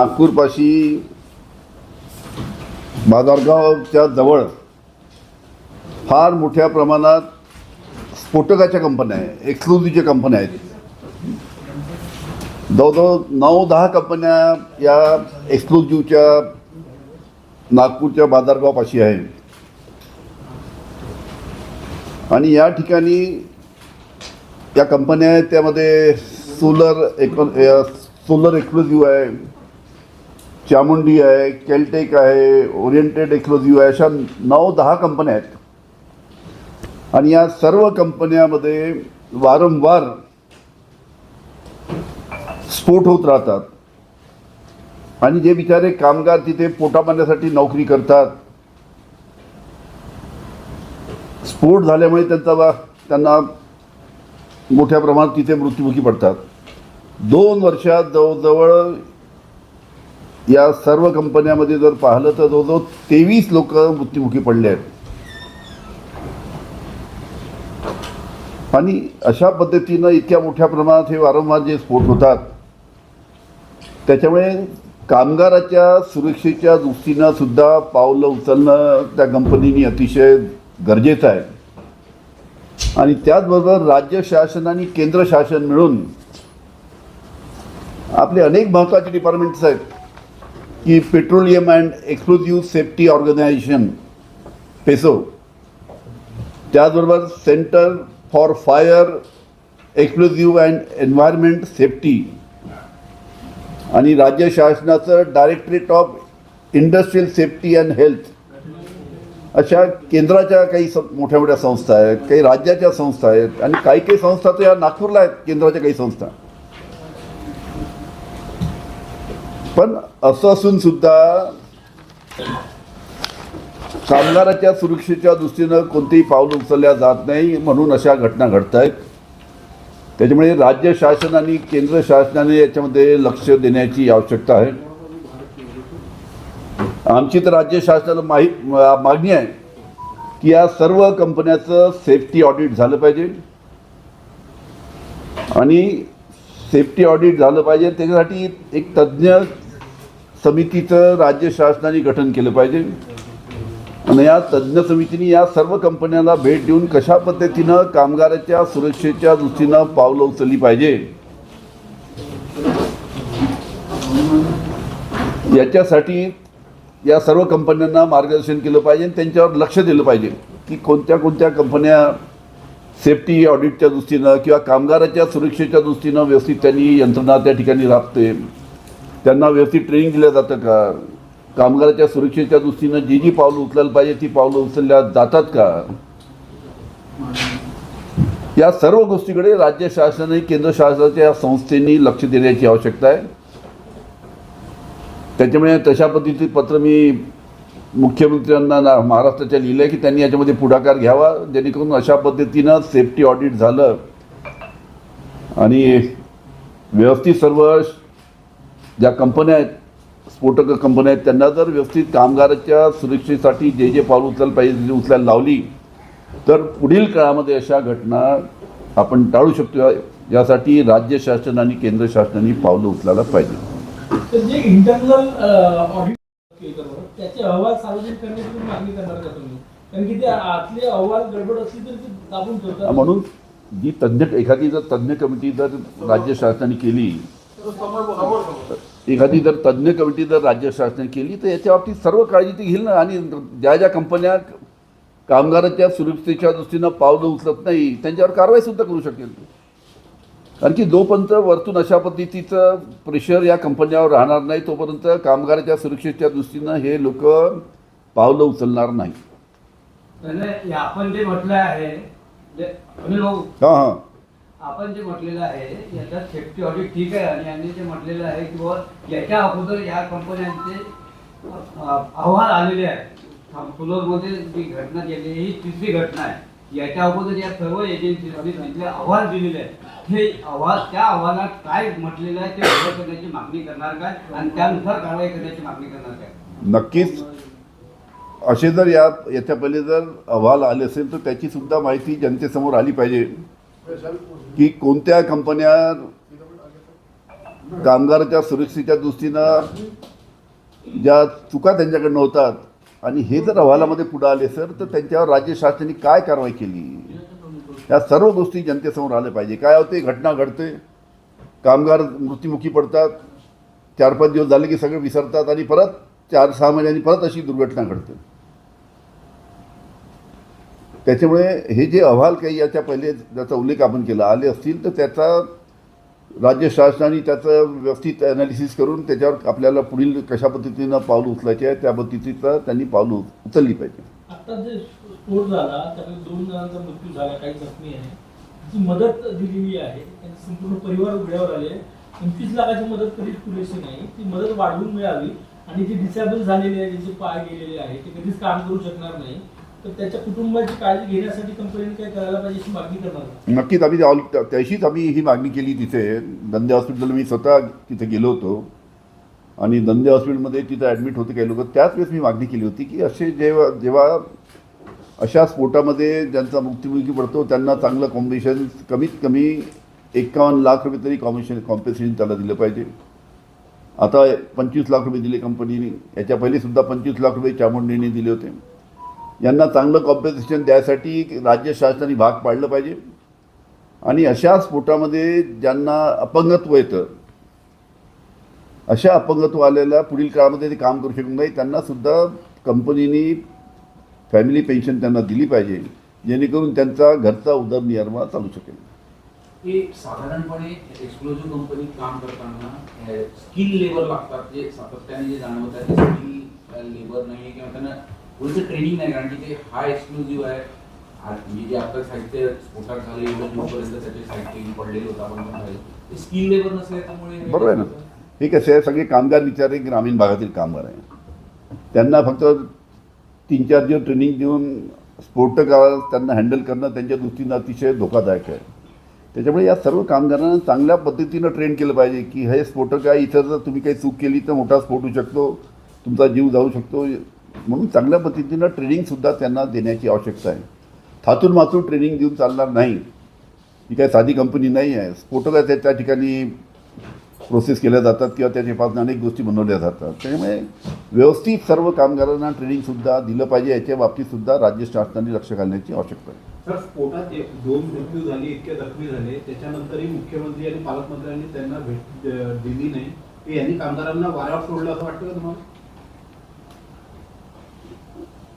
नागपूरपाशी बाजारगावच्या जवळ फार मोठ्या प्रमाणात स्फोटकाच्या कंपन्या आहेत एक्सक्लुझिव्हच्या कंपन्या आहेत. जवळजवळ नऊ दहा कंपन्या या एक्सक्लुझिव्हच्या नागपूरच्या बाजारगावपाशी आहे आणि या ठिकाणी या कंपन्या आहेत त्यामध्ये सोलरeko सोलर एक्सक्लुझिव्ह आहे. चामुंडी आहे केलटेक आहे ओरिएंटेड एक्सक्लुझिव्ह आहे अशा नऊ दहा कंपन्या आहेत. आणि या सर्व कंपन्यामध्ये वारंवार स्फोट होत राहतात. आणि जे बिचारे कामगार तिथे पोटापाण्यासाठी नोकरी करतात स्फोट झाल्यामुळे त्यांचा त्यांना मोठ्या प्रमाणात तिथे मृत्युमुखी पडतात. दोन वर्षात जवळजवळ या सर्व कंपन्यामध्ये जर पाहिलं तर जवळजवळ तेवीस लोक मृत्युमुखी पडले आहेत. आणि अशा पद्धतीनं इतक्या मोठ्या प्रमाणात हे वारंवार जे स्फोट होतात त्याच्यामुळे कामगाराच्या सुरक्षेच्या दृष्टीनं सुद्धा पावलं उचलणं त्या कंपनीने अतिशय गरजेचं आहे. आणि त्याचबरोबर राज्य शासन आणि केंद्र शासन मिळून आपले अनेक महत्त्वाचे डिपार्टमेंट्स आहेत. की petroleum and exclusive safety organisation PESO त्याचबरोबर centre for fire exclusive and environment safety. आणि राज्य शासनाचं directorate of industrial safety and health. अशा केंद्राच्या काही स मोठ्या मोठ्या संस्था आहेत काही राज्याच्या संस्था आहेत आणि काही काही संस्था तर या नागपूरला आहेत केंद्राच्या काही संस्था. पण असं असून सुद्धा कामगाराच्या सुरक्षेच्या दृष्टीनं कोणतेही पाऊल उचलल्या जात नाही म्हणून अशा घटना घडत आहेत त्याच्यामुळे राज्य शासन आणि केंद्र शासनाने याच्यामध्ये लक्ष देण्याची आवश्यकता आहे. आमची तर राज्य शासनाला माही मागणी आहे की या सर्व कंपन्याचं सेफ्टी ऑडिट झालं पाहिजे. आणि सेफ्टी ऑडिट झालं पाहिजे. त्याच्यासाठी एक तज्ज्ञ समितीचं राज्य शासनाने गठन केलं पाहिजे. आणि या तज्ज्ञ समितीने या सर्व कंपन्यांना भेट देऊन कशा पद्धतीनं कामगाराच्या सुरक्षेच्या दृष्टीनं पावलं उचलली पाहिजे. याच्यासाठी या सर्व कंपन्यांना मार्गदर्शन केलं पाहिजे आणि त्यांच्यावर लक्ष दिलं पाहिजे की कोणत्या कोणत्या कंपन्या सेफ्टी ऑडिटच्या दृष्टीनं किंवा कामगाराच्या सुरक्षेच्या दृष्टीनं व्यवस्थित त्यांनी यंत्रणा त्या ठिकाणी राबते. त्यांना व्यवस्थित ट्रेनिंग दिलं जातं का? कामगाराच्या सुरक्षेच्या दृष्टीनं जी जी पावलं उचलायला पाहिजे ती पावलं उचलल्या जातात का? या सर्व गोष्टीकडे राज्य शासन केंद्र शासनाच्या या संस्थेनी लक्ष देण्याची आवश्यकता आहे. त्याच्यामुळे तशा पद्धतीचे पत्र मी मुख्यमंत्र्यांना ना महाराष्ट्राच्या लिहिलं आहे की त्यांनी याच्यामध्ये पुढाकार घ्यावा जेणेकरून अशा पद्धतीनं सेफ्टी ऑडिट झालं. आणि व्यवस्थित सर्व ज्या कंपन्या आहेत स्फोटक कंपन्या आहेत त्यांना जर व्यवस्थित कामगाराच्या सुरक्षेसाठी जे जे पाऊल उचलायला पाहिजे जे उचलायला लावली तर पुढील काळामध्ये अशा घटना आपण टाळू शकतो यासाठी राज्य शासन आणि केंद्र शासनाने पावलं उचलायला पाहिजे. त्याचे अहवाल सार्वजनिक करण्याची मागणी करणार का तुम्ही? कारण की ते आतले अहवाल गडबड असली तर ते दाबून ठेवतात. म्हणून जी तज्ज्ञ एखादी जर तज्ज्ञ कमिटी जर राज्य शासनाने केली एखादी जर तज्ज्ञ कमिटी जर राज्य शासनाने केली तर याच्या बाबतीत सर्व काळजी ती घेईल ना. आणि ज्या ज्या कंपन्या कामगाराच्या सुरक्षेच्या दृष्टीनं पावलं उचलत नाही त्यांच्यावर कारवाई सुद्धा करू शकेल. कारण की जोपर्यंत वरतून अशा पद्धतीचं प्रेशर या कंपन्यावर राहणार नाही तोपर्यंत कामगाराच्या सुरक्षेच्या दृष्टीनं हे लोक पावलं उचलणार नाही. आपण जे म्हटलं आहे हां हां. आपण जे म्हटलेलं आहे याचा सेफ्टी ऑडिट ठीक आहे आणि यांनी जे म्हटलेलं आहे की बुवा याच्या अगोदर या कंपन्यांचे अहवाल आलेले आहेत. मध्ये जी घटना केली ही तिसरी घटना आहे. याच्या अगोदर या सर्व एजन्सीमध्ये सांगितले अहवाल दिलेले आहेत. हे अहवाल त्या अहवालात काय म्हटलेलं आहे ते गोळा करण्याची मागणी करणार काय? आणि त्यानुसार कारवाई करण्याची मागणी करणार काय? नक्कीच. असे जर या याच्या पहिले जर अहवाल आले असेल तर त्याची सुद्धा माहिती जनतेसमोर आली पाहिजे. की कोणत्या कंपन्या कामगाराच्या सुरक्षेच्या दृष्टीनं ज्या चुका त्यांच्याकडनं होतात आणि हे जर अहवालामध्ये पुढे आले सर तर त्यांच्यावर राज्य शासनाने काय कारवाई केली? या सर्व गोष्टी जनतेसमोर आल्या पाहिजे. काय होते? घटना घडते. कामगार मृत्युमुखी पडतात. चार पाच दिवस झाले की सगळे विसरतात आणि परत चार सहा महिन्यांनी परत अशी दुर्घटना घडते. त्याच्यामुळे हे जे अहवाल काही याच्या पहिले ज्याचा उल्लेख आपण केला आले असतील तर त्याचा राज्य शासनाने त्याचं व्यवस्थित ॲनालिसिस करून त्याच्यावर आपल्याला पुढील कशा पद्धतीनं पावलं उचलायचे आहे त्या पद्धतीचं त्यांनी पावलं उचलली पाहिजे. आता जे स्फोट झाला त्यामध्ये दोन जणांचा मृत्यू झाला काही जखमी आहे. जी मदत दिलेली आहे. त्यांचे संपूर्ण परिवार उघड्यावर आले. पंचवीस लाखाची मदत कधीच पुरेशी नाही. ती मदत वाढवून मिळावी आणि जे डिसेबल झालेले आहे ज्यांचे पाय गेलेले आहे ते कधीच काम करू शकणार नाही. तर त्याच्या कुटुंबाची काळजी घेण्यासाठी कंपनीने काय करायला पाहिजे अशी मागणी करणार नक्कीच आम्ही ऑल त्याशीच आम्ही ही मागणी केली तिथे. दंदे हॉस्पिटल मी स्वतः तिथे गेलो होतो. आणि दंदे हॉस्पिटलमध्ये तिथं ॲडमिट होते काही लोक. त्याच वेळेस मी मागणी केली होती की असे जेव्हा जेव्हा अशा स्फोटामध्ये ज्यांचा मृत्युमुखी पडतो त्यांना चांगलं कॉम्बिनेशन कमीत कमी एकावन्न लाख रुपये तरी कॉम्बिनेशन कॉम्पेन्सेशन त्याला दिलं पाहिजे. आता पंचवीस लाख रुपये दिले कंपनीने याच्या पहिले सुद्धा पंचवीस लाख रुपये चामुंडेने दिले होते. यांना चांगलं कॉम्पेन्सेशन द्यायसाठी राज्य शासनाने भाग पाडलं पाहिजे. आणि अशा स्फोटामध्ये ज्यांना अपंगत्व येतं अशा अपंगत्व आलेल्या पुढील काळामध्ये ते काम करू शकत नाही त्यांनासुद्धा कंपनीने फॅमिली पेन्शन त्यांना दिली पाहिजे जेणेकरून त्यांचा घरचा उदरनिर्वाह चालू शकेल. हे साधारणपणे एक्सक्लुझिव्ह कंपनीत काम करताना स्किल लेबर लागतात जे सातत्याने जे जाणवत आहे स्किल लेबर नाही किंवा त्यांना पुरेसं ट्रेनिंग नाही कारण की। ते हा। एक्सक्लुझिव्ह आहे म्हणजे जे आपलं साहित्य स्फोटात झालं एवढं दूरपर्यंत त्याचे साहित्य पडलेलं होतं आपण ते स्किल लेबर नसल्यामुळे त्यामुळे बरोबर आहे ना? हे कसे आहे सगळे कामगार विचारे ग्रामीण भागातील कामगार आहे. त्यांना फक्त तीन चार दिवस ट्रेनिंग देऊन स्फोटकाला त्यांना हँडल करणं त्यांच्या दृष्टीनं अतिशय धोकादायक आहे. त्याच्यामुळे या सर्व कामगारांना चांगल्या पद्धतीनं ट्रेन केलं पाहिजे की हे स्फोटक आहे इथं जर तुम्ही काही चूक केली तर मोठा स्फोट होऊ शकतो तुमचा जीव जाऊ शकतो. म्हणून चांगल्या पद्धतीनं ट्रेनिंगसुद्धा त्यांना देण्याची आवश्यकता आहे. थातून मातून ट्रेनिंग देऊन चालणार नाही. ही काही साधी कंपनी नाही आहे. स्फोटक त्या- त्या ठिकाणी प्रोसेस केल्या जातात किंवा त्याच्यापासून अनेक गोष्टी बनवल्या जातात. त्यामुळे व्यवस्थित सर्व कामगारांना ट्रेनिंगसुद्धा दिलं पाहिजे. याच्या बाबतीतसुद्धा राज्य शासनाने लक्ष घालण्याची आवश्यकता आहे. सर स्फोटात एक- दोन मृत्यू झाले इतके जखमी झाले. त्याच्यानंतरही मुख्यमंत्री आणि पालकमंत्र्यांनी त्यांना भेट दिली नाही. की यांनी कामगारांना वाऱ्यावर सोडलं असं वाटतं का तुम्हाला?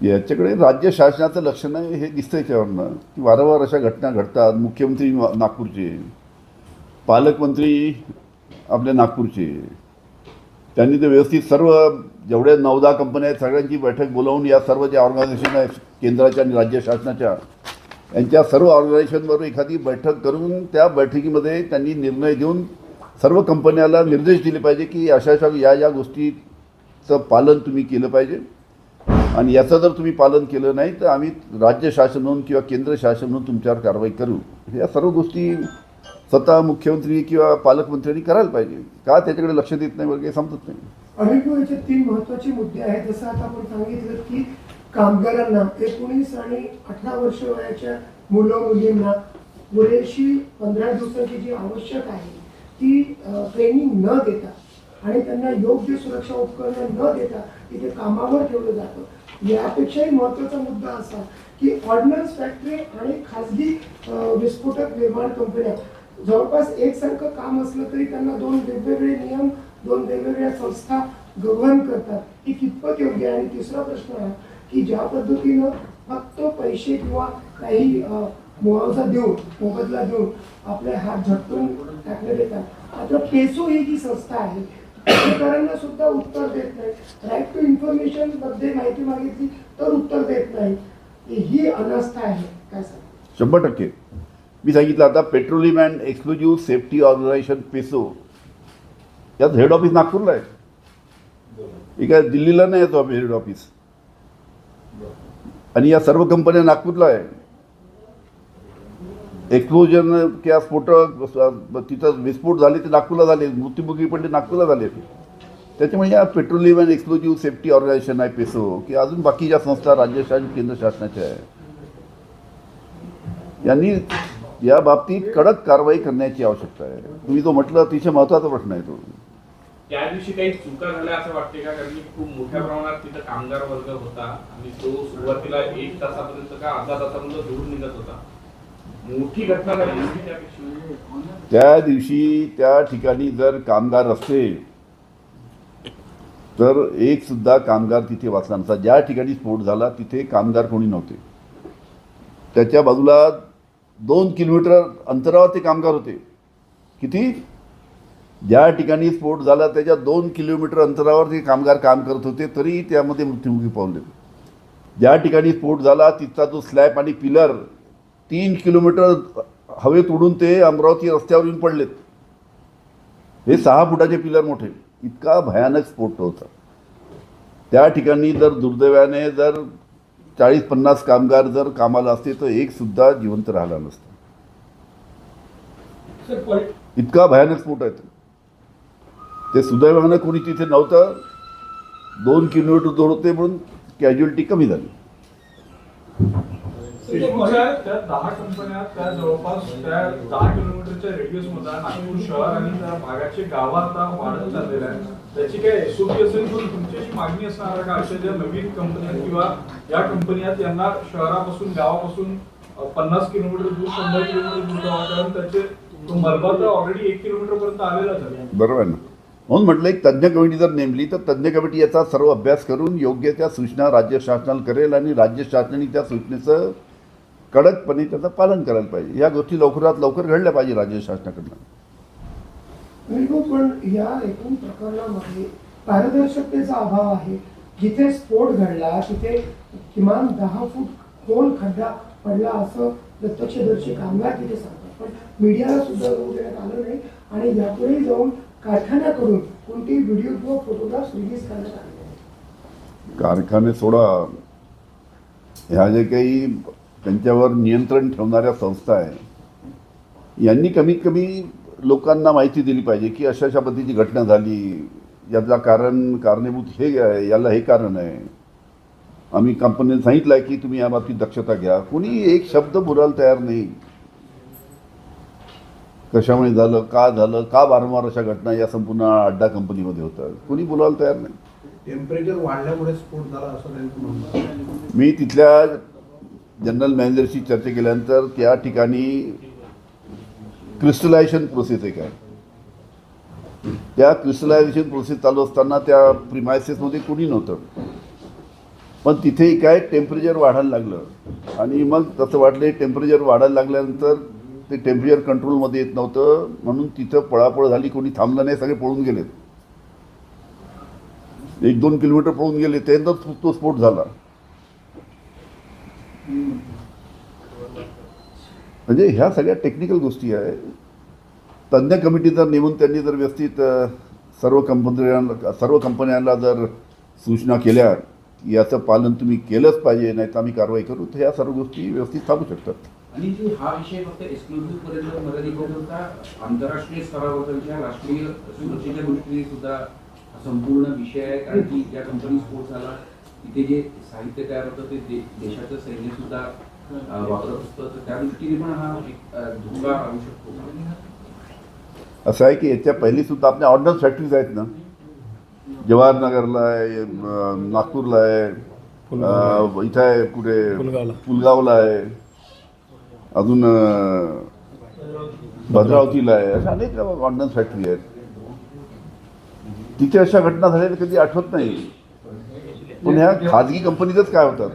याच्याकडे राज्य शासनाचं लक्ष नाही हे दिसतं याच्यावरनं की वारंवार अशा घटना घडतात. मुख्यमंत्री नागपूरचे. पालकमंत्री आपल्या नागपूरचे. त्यांनी ते व्यवस्थित सर्व जेवढ्या नवदा कंपन्या आहेत सगळ्यांची बैठक बोलावून या सर्व ज्या ऑर्गनायझेशन आहेत केंद्राच्या आणि राज्य शासनाच्या यांच्या सर्व ऑर्गनायझेशनबरोबर एखादी बैठक करून त्या बैठकीमध्ये त्यांनी निर्णय देऊन सर्व कंपन्याला निर्देश दिले पाहिजे की अशा अशा या या गोष्टीचं पालन तुम्ही केलं पाहिजे. आणि याचं जर तुम्ही पालन केलं नाही तर आम्ही राज्य शासन म्हणून किंवा केंद्र शासन म्हणून तुमच्यावर कारवाई करू. या सर्व गोष्टी स्वतः मुख्यमंत्री किंवा पालकमंत्र्यांनी करायला पाहिजे. का त्याच्याकडे लक्ष देत नाही वगैरे समजत नाही. तीन महत्त्वाचे मुद्दे आहेत. जसं आता आपण सांगितलं की कामगारांना एकोणीस आणि अठरा वर्ष वयाच्या मुलं मुलींना पुरेशी पंधरा दिवसाची जी आवश्यक आहे ती ट्रेनिंग न देता आणि त्यांना योग्य सुरक्षा उपकरणं न देता तिथे कामावर ठेवलं जातं. यापेक्षाही महत्त्वाचा मुद्दा असा की ऑर्डिनन्स फॅक्टरी आणि खाजगी विस्फोटक निर्माण कंपन्या जवळपास एकसारखं काम असलं तरी त्यांना दोन वेगवेगळे नियम दोन वेगवेगळ्या संस्था गव्हर्न करतात. ही कितपत योग्य आहे? आणि तिसरा प्रश्न आहे की ज्या पद्धतीनं फक्त पैसे किंवा काही मुआवजा देऊन मोबदला देऊन आपले हात झटकून टाकले देतात आता पेसो ही जी संस्था आहे पत्रकारांना सुद्धा उत्तर देत नाही राईट टू इन्फॉर्मेशनमध्ये माहिती मागितली तर उत्तर देत नाही ही अनास्था आहे. काय सांग? शंभर टक्के. मी सांगितलं आता petroleum and exclusive safety organisation PESO. यात हेड ऑफिस नागपूरला आहे. काय दिल्लीला नाही येतो हेड ऑफिस आणि या सर्व कंपन्या नागपूरला आहे. एक्सप्लोजन किंवा स्फोटक तिथं विस्फोट झाले ते नागपूरला झाले मृत्यूमुखी पण ते नागपूरला झाले त्याच्यामुळे या petroleum and explosive safety organisation आहे पेसो की अजून बाकीच्या संस्था राज्य शासन केंद्र शासनाच्या आहे. यांनी या बाबतीत कडक कारवाई करण्याची आवश्यकता आहे. तुम्ही जो म्हटलं अतिशय महत्त्वाचा प्रश्न आहे तो. त्या दिवशी काही चुका झाल्या असं वाटते का? कारण की खूप मोठ्या प्रमाणात तिथं कामगार वर्ग होता आणि तो सुरुवातीला एक तासापर्यंत का अर्धा तासापर्यंत दूर निघत होता. मोठी घटना झाली त्यापेक्षा. त्या दिवशी त्या ठिकाणी जर कामगार असते तर एक सुद्धा कामगार तिथे वाचला नसता ज्या ठिकाणी स्फोट झाला तिथे कामगार कोणी नव्हते. त्याच्या बाजूला दोन किलोमीटर अंतरावर ते कामगार होते. किती? ज्या ठिकाणी स्फोट झाला त्याच्या दोन किलोमीटर अंतरावर ते कामगार काम करत होते तरी त्यामध्ये मृत्युमुखी पावले ज्या ठिकाणी स्फोट झाला तिथचा जो स्लॅब आणि पिलर तीन किलोमीटर हवेत उडून ते अमरावती रस्त्यावर येऊन पडलेत. हे सहा फुटाचे पिलर मोठे. इतका भयानक स्फोट होता. त्या ठिकाणी जर दुर्दैवाने जर चाळीस पन्नास कामगार जर कामाला असते तर एक सुद्धा जिवंत राहिला नसता. इतका भयानक स्फोट आहे तो. ते सुदैवानं कोणी तिथे नव्हतं. दोन किलोमीटर दूर होते म्हणून कॅज्युअलिटी कमी झाली. त्या दहा कंपन्या त्या जवळपास त्या दहा किलोमीटरच्या रेडियसमध्ये नागपूर शहर आणि त्या भागाचे गाव आता वाढत चाललेलं आहे. त्याची काय एसओपी असेल पण तुमची अशी मागणी असणार आहे का? अशा ज्या नवीन कंपन्या किंवा या कंपन्या आहेत, यांना शहरापासून गावापासून पन्नास किलोमीटर दूर शंभर किलोमीटर दूर जावं कारण त्याचे तो मलबा तर ऑलरेडी एक किलोमीटर पर्यंत आलेलाच आहे. बरोबर आहे ना? म्हणून म्हटलं एक तज्ज्ञ कमिटी जर नेमली तर तज्ज्ञ कमिटी याचा सर्व अभ्यास करून योग्य त्या सूचना राज्य शासनाला करेल आणि राज्य शासनाने त्या सूचनेचं कडकपणे त्याचं पालन करायला पाहिजे. या गोष्टी लवकरात लवकर घडल्या पाहिजे राज्य शासनाकडनं. पण या एकूण प्रकरणामध्ये पारदर्शकतेचा अभाव आहे. जिथे स्फोट घडला तिथे किमान दहा फूट खोल खड्डा पडला असं प्रत्यक्षदर्शी कामगार तिथे सांगतात. पण मीडियाला सुद्धा देण्यात आलं नाही आणि यापुढे जाऊन कारखान्याकडून कोणतेही व्हिडिओ किंवा फोटोग्राफ्स रिलीज करण्यात आले कारखाने सोडा. ह्या जे काही त्यांच्यावर नियंत्रण ठेवणाऱ्या संस्था आहे यांनी कमीत कमी लोकांना माहिती दिली पाहिजे की अशा अशा पद्धतीची घटना झाली. याचा कारण कारणीभूत हे आहे याला हे कारण आहे. आम्ही कंपनीने सांगितलं आहे की तुम्ही या बाबतीत दक्षता घ्या. कोणी एक शब्द बोलायला तयार नाही. कशामुळे झालं का झालं का वारंवार अशा घटना या संपूर्ण अड्डा कंपनीमध्ये होतात? कोणी बोलायला तयार नाही. टेम्परेचर वाढल्यामुळे स्फोट झाला असं. मी तिथल्या जनरल मॅनेजरशी चर्चा केल्यानंतर त्या ठिकाणी क्रिस्टलायझेशन प्रोसेस एक आहे. त्या क्रिस्टलायझेशन प्रोसेस चालू असताना त्या प्रिमायसेसमध्ये कुणी नव्हतं. पण तिथे काय टेम्परेचर वाढायला लागलं. आणि मग तसं वाटलं टेम्परेचर वाढायला लागल्यानंतर ते टेम्परेचर कंट्रोलमध्ये येत नव्हतं. म्हणून तिथं पळापळ झाली कोणी थांबलं नाही सगळे पळून गेलेत. एक दोन किलोमीटर पळून गेले त्यानंतर तो स्फोट झाला. म्हणजे ह्या सगळ्या टेक्निकल गोष्टी आहे. तज्ज्ञ कमिटी जर नेमून त्यांनी जर व्यवस्थित सर्व कंपन्यांना सर्व कंपन्यांना जर सूचना केल्या की याचं पालन तुम्ही केलंच पाहिजे नाही तर आम्ही कारवाई करू. तर ह्या सर्व गोष्टी व्यवस्थित थांबू शकतात. आणि जी हा विषय फक्त एक्सक्लुझिव्ह पर्यंत मर्यादित होता आंतरराष्ट्रीय स्तरावरच्या राष्ट्रीय सुरक्षेच्या दृष्टीने सुद्धा संपूर्ण विषय आहे कारण की या कंपनी स्फोट झाला तिथे जे साहित्य तयार होतं ते दे- देशाचं सैन्य सुद्धा वापरत असतं. तर त्या दृष्टीने पण हा एक धोका राहू शकतो. असं आहे की याच्या पहिली सुद्धा आपल्या ऑर्डनन्स फॅक्टरीज आहेत ना? जवाहरनगरला आहे नागपूरला आहे इथं आहे कुठे? पुलगावला. आहे. अजून भद्रावतीला आहे. अशा अनेक ऑर्डनन्स फॅक्टरी आहेत. तिथे अशा घटना झालेल्या कधी आठवत नाही. पण ह्या खाजगी कंपनीतच काय होतात?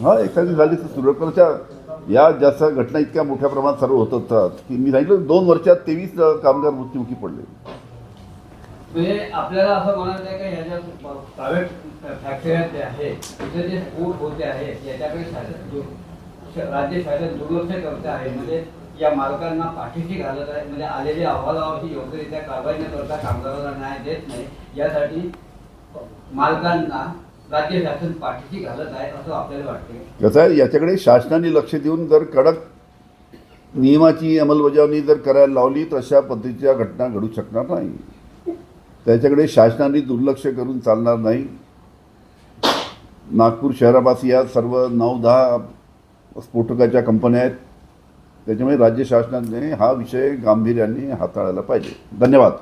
हा एखादी झाली तर सुरक्षाच्या या जास्त घटना इतक्या मोठ्या प्रमाणात सर्व होत असतात की मी सांगितलं दोन वर्षात तेवीस कामगार मृत्युमुखी पडले. म्हणजे आपल्याला असं म्हणायचं आहे की प्रायव्हेट फॅक्टऱ्या तिथे जे स्फोट होते याच्याकडे शासन राज्य शासन दुर्लक्ष करत आहे म्हणजे या मालकांना पाठीशी घालत आहे म्हणजे आलेल्या अहवालावरती योग्यरित्या कारवाई न करता कामगारांना न्याय देत नाही यासाठी मालकांना राज्य शासन पाठीशी घालत आहे असं आपल्याला वाटते. कसं आहे याच्याकडे शासनाने लक्ष देऊन जर कडक नियमाची अंमलबजावणी जर करायला लावली तर अशा पद्धतीच्या घटना घडू शकणार नाही. त्याच्याकडे शासनाने दुर्लक्ष करून चालणार नाही. नागपूर शहरापासी या सर्व नऊ दहा स्फोटकाच्या कंपन्या आहेत. त्याच्यामुळे राज्य शासनाने हा विषय गांभीर्याने हाताळायला पाहिजे. धन्यवाद.